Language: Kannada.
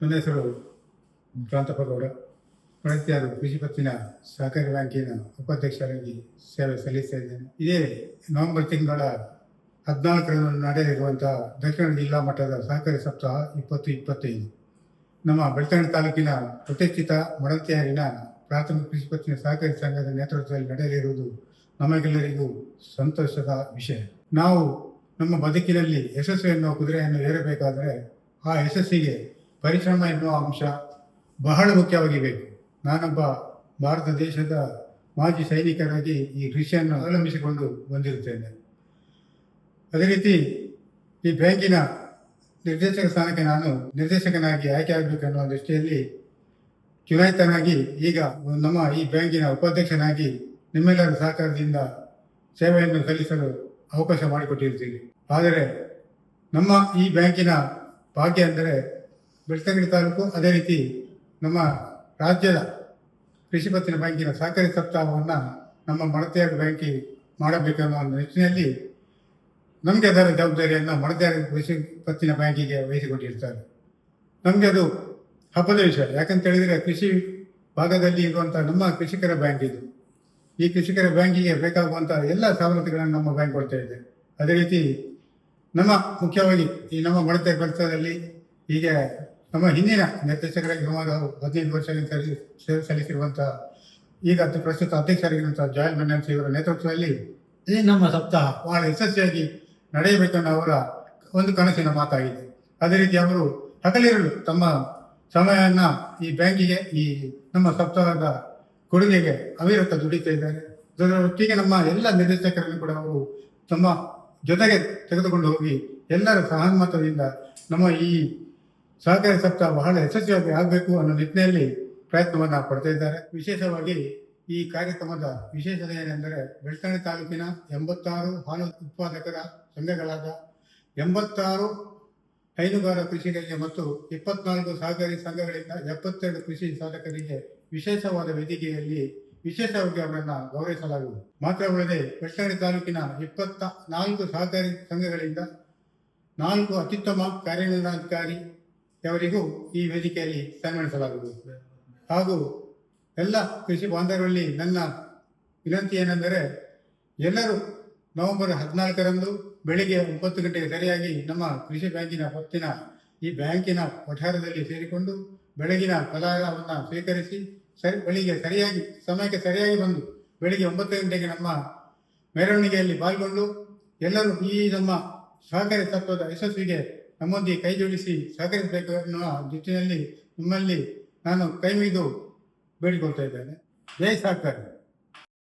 ನನ್ನ ಹೆಸರು ಪ್ರಾಂತಪ್ಪ ಗೌಡ ಪ್ರತಿಯಾದ ಕೃಷಿ ಪತ್ತಿನ ಸಹಕಾರಿ ಬ್ಯಾಂಕಿನ ಉಪಾಧ್ಯಕ್ಷರಾಗಿ ಸೇವೆ ಸಲ್ಲಿಸ್ತಾ ಇದ್ದೇನೆ ಇದೇ ನವೆಂಬರ್ ತಿಂಗಳ ಹದಿನಾಲ್ಕರಂದು ನಡೆಯಲಿರುವಂತಹ ದಕ್ಷಿಣ ಜಿಲ್ಲಾ ಮಟ್ಟದ ಸಹಕಾರಿ ಸಪ್ತಾಹ ಇಪ್ಪತ್ತು ಇಪ್ಪತ್ತೈದು. ನಮ್ಮ ಬೆಳ್ತಂಗಡಿ ತಾಲೂಕಿನ ಪ್ರತಿಷ್ಠಿತ ಮಡಂತಿಯಾರಿನ ಪ್ರಾಥಮಿಕ ಕೃಷಿ ಪತ್ತಿನ ಸಹಕಾರಿ ಸಂಘದ ನೇತೃತ್ವದಲ್ಲಿ ನಡೆಯಲಿರುವುದು ನಮಗೆಲ್ಲರಿಗೂ ಸಂತೋಷದ ವಿಷಯ. ನಾವು ನಮ್ಮ ಬದುಕಿನಲ್ಲಿ ಯಶಸ್ಸು ಎನ್ನುವ ಕುದುರೆಯನ್ನು ಏರಬೇಕಾದರೆ ಆ ಯಶಸ್ಸಿಗೆ ಪರಿಶ್ರಮ ಎನ್ನುವ ಅಂಶ ಬಹಳ ಮುಖ್ಯವಾಗಿ ಬೇಕು ನಾನೊಬ್ಬ ಭಾರತ ದೇಶದ ಮಾಜಿ ಸೈನಿಕರಾಗಿ ಈ ಕೃಷಿಯನ್ನು ಅವಲಂಬಿಸಿಕೊಂಡು ಬಂದಿರುತ್ತೇನೆ. ಅದೇ ರೀತಿ ಈ ಬ್ಯಾಂಕಿನ ನಿರ್ದೇಶಕ ಸ್ಥಾನಕ್ಕೆ ನಾನು ನಿರ್ದೇಶಕನಾಗಿ ಆಯ್ಕೆ ಆಗಬೇಕನ್ನುವ ದೃಷ್ಟಿಯಲ್ಲಿ ಚುನಾಯಿತನಾಗಿ ಈಗ ನಮ್ಮ ಈ ಬ್ಯಾಂಕಿನ ಉಪಾಧ್ಯಕ್ಷನಾಗಿ ನಿಮ್ಮೆಲ್ಲರ ಸಹಕಾರದಿಂದ ಸೇವೆಯನ್ನು ಸಲ್ಲಿಸಲು ಅವಕಾಶ ಮಾಡಿಕೊಟ್ಟಿರ್ತೀವಿ ಆದರೆ ನಮ್ಮ ಈ ಬ್ಯಾಂಕಿನ ಭಾಗ್ಯ ಅಂದರೆ ಬೆಳ್ತಂಗಡಿ ತಾಲೂಕು ಅದೇ ರೀತಿ ನಮ್ಮ ರಾಜ್ಯದ ಕೃಷಿ ಪತ್ತಿನ ಬ್ಯಾಂಕಿನ ಸಹಕಾರಿ ಸಪ್ತಾಹವನ್ನು ನಮ್ಮ ಮಡತೆಯಾಗ ಬ್ಯಾಂಕಿ ಮಾಡಬೇಕೆನ್ನುವ ನಿಟ್ಟಿನಲ್ಲಿ ನಮಗೆ ಅದರ ಜವಾಬ್ದಾರಿಯನ್ನು ಮಡತೆಯಾಗ ಕೃಷಿ ಪತ್ತಿನ ಬ್ಯಾಂಕಿಗೆ ವಹಿಸಿಕೊಂಡಿರ್ತಾರೆ. ನಮಗೆ ಅದು ಹಬ್ಬದ ವಿಷಯ. ಯಾಕಂತ ಹೇಳಿದರೆ ಕೃಷಿ ಭಾಗದಲ್ಲಿ ಇರುವಂಥ ನಮ್ಮ ಕೃಷಿಕರ ಬ್ಯಾಂಕ್ ಇದು. ಈ ಕೃಷಿಕರ ಬ್ಯಾಂಕಿಗೆ ಬೇಕಾಗುವಂಥ ಎಲ್ಲ ಸವಲತ್ತುಗಳನ್ನು ನಮ್ಮ ಬ್ಯಾಂಕ್ ಕೊಡ್ತಾ ಇದೆ. ಅದೇ ರೀತಿ ನಮ್ಮ ಮುಖ್ಯವಾಗಿ ಈ ನಮ್ಮ ಮಡತೆ ಕೆಲಸದಲ್ಲಿ ಈಗ ನಮ್ಮ ಹಿಂದಿನ ನಿರ್ದೇಶಕರಾಗಿ ಸುಮಾರು ಹದಿನೈದು ವರ್ಷಗಳಿಂದ ಸೇವೆ ಸಲ್ಲಿಸಿರುವಂಥ ಈಗ ಪ್ರಸ್ತುತ ಅಧ್ಯಕ್ಷರಾಗಿರುವಂಥ ಜಾಯಲ್ ಬೆನ್ನನ್ಸಿ ಇವರ ನೇತೃತ್ವದಲ್ಲಿ ಈ ನಮ್ಮ ಸಪ್ತಾಹ ಬಹಳ ಯಶಸ್ವಿಯಾಗಿ ನಡೆಯಬೇಕೆನ್ನೋ ಅವರ ಒಂದು ಕನಸಿನ ಮಾತಾಗಿದೆ. ಅದೇ ರೀತಿ ಅವರು ಹಗಲಿರಲು ತಮ್ಮ ಸಮಯವನ್ನು ಈ ಬ್ಯಾಂಕಿಗೆ, ಈ ನಮ್ಮ ಸಪ್ತಾಹದ ಕೊಡುಗೆಗೆ ಅವಿರತ ದುಡಿತಾ ಇದ್ದಾರೆ ಅದರ ಒಟ್ಟಿಗೆ ನಮ್ಮ ಎಲ್ಲ ನಿರ್ದೇಶಕರನ್ನು ಕೂಡ ಅವರು ತಮ್ಮ ಜೊತೆಗೆ ತೆಗೆದುಕೊಂಡು ಹೋಗಿ ಎಲ್ಲರ ಸಹಮತದಿಂದ ನಮ್ಮ ಈ ಸಹಕಾರಿ ಸಪ್ತಾಹ ಬಹಳ ಯಶಸ್ವಿಯಾಗಿ ಆಗಬೇಕು ಅನ್ನೋ ನಿಟ್ಟಿನಲ್ಲಿ ಪ್ರಯತ್ನವನ್ನು ಪಡ್ತಾ ಇದ್ದಾರೆ. ವಿಶೇಷವಾಗಿ ಈ ಕಾರ್ಯಕ್ರಮದ ವಿಶೇಷತೆ ಏನೆಂದರೆ ಬೆಳ್ತಂಗಡಿ ತಾಲೂಕಿನ ಎಂಬತ್ತಾರು ಹಾಲು ಉತ್ಪಾದಕರ ಸಂಘಗಳಾದ ಎಂಬತ್ತಾರು ಹೈನುಗಾರ ಕೃಷಿಗಳಿಗೆ ಮತ್ತು ಇಪ್ಪತ್ನಾಲ್ಕು ಸಹಕಾರಿ ಸಂಘಗಳಿಂದ ಎಪ್ಪತ್ತೆರಡು ಕೃಷಿ ಸಾಧಕರಿಗೆ ವಿಶೇಷವಾದ ವೇದಿಕೆಯಲ್ಲಿ ವಿಶೇಷವಾಗಿ ಅವರನ್ನು ಗೌರವಿಸಲಾಗುವುದು ಮಾತ್ರವಲ್ಲದೆ ಬೆಳ್ತಂಗಡಿ ತಾಲೂಕಿನ ಇಪ್ಪತ್ತ ನಾಲ್ಕು ಸಹಕಾರಿ ಸಂಘಗಳಿಂದ ನಾಲ್ಕು ಅತ್ಯುತ್ತಮ ಕಾರ್ಯನಿರ್ವಹಣಾಧಿಕಾರಿಯವರಿಗೂ ಈ ವೇದಿಕೆಯಲ್ಲಿ ಸನ್ಮಾನಿಸಲಾಗುವುದು. ಹಾಗೂ ಎಲ್ಲ ಕೃಷಿ ಬಾಂಧವರಲ್ಲಿ ನನ್ನ ವಿನಂತಿ ಏನೆಂದರೆ, ಎಲ್ಲರೂ ನವೆಂಬರ್ ಹದಿನಾಲ್ಕರಂದು ಬೆಳಿಗ್ಗೆ ಒಂಬತ್ತು ಗಂಟೆಗೆ ಸರಿಯಾಗಿ ನಮ್ಮ ಕೃಷಿ ಬ್ಯಾಂಕಿನ ಹೊತ್ತಿನ ಈ ಬ್ಯಾಂಕಿನ ವಠಾರದಲ್ಲಿ ಸೇರಿಕೊಂಡು ಬೆಳಗಿನ ಫಲಾಹಾರವನ್ನು ಸ್ವೀಕರಿಸಿ ಸರಿ, ಬೆಳಿಗ್ಗೆ ಸರಿಯಾಗಿ, ಸಮಯಕ್ಕೆ ಸರಿಯಾಗಿ ಬಂದು ಬೆಳಿಗ್ಗೆ ಒಂಬತ್ತು ಗಂಟೆಗೆ ನಮ್ಮ ಮೆರವಣಿಗೆಯಲ್ಲಿ ಪಾಲ್ಗೊಂಡು ಎಲ್ಲರೂ ಈ ನಮ್ಮ ಸಹಕಾರಿ ತತ್ವದ ಯಶಸ್ವಿಗೆ ನಮ್ಮೊಂದಿಗೆ ಕೈ ಜೋಡಿಸಿ ಸಹಕರಿಸಬೇಕು ಎನ್ನುವ ನಿಟ್ಟಿನಲ್ಲಿ ನಿಮ್ಮಲ್ಲಿ ನಾನು ಕೈ ಮುಗಿದು ಬೇಡಿಕೊಳ್ತಾ ಇದ್ದೇನೆ. ಜೈ ಸಹಕಾರಿ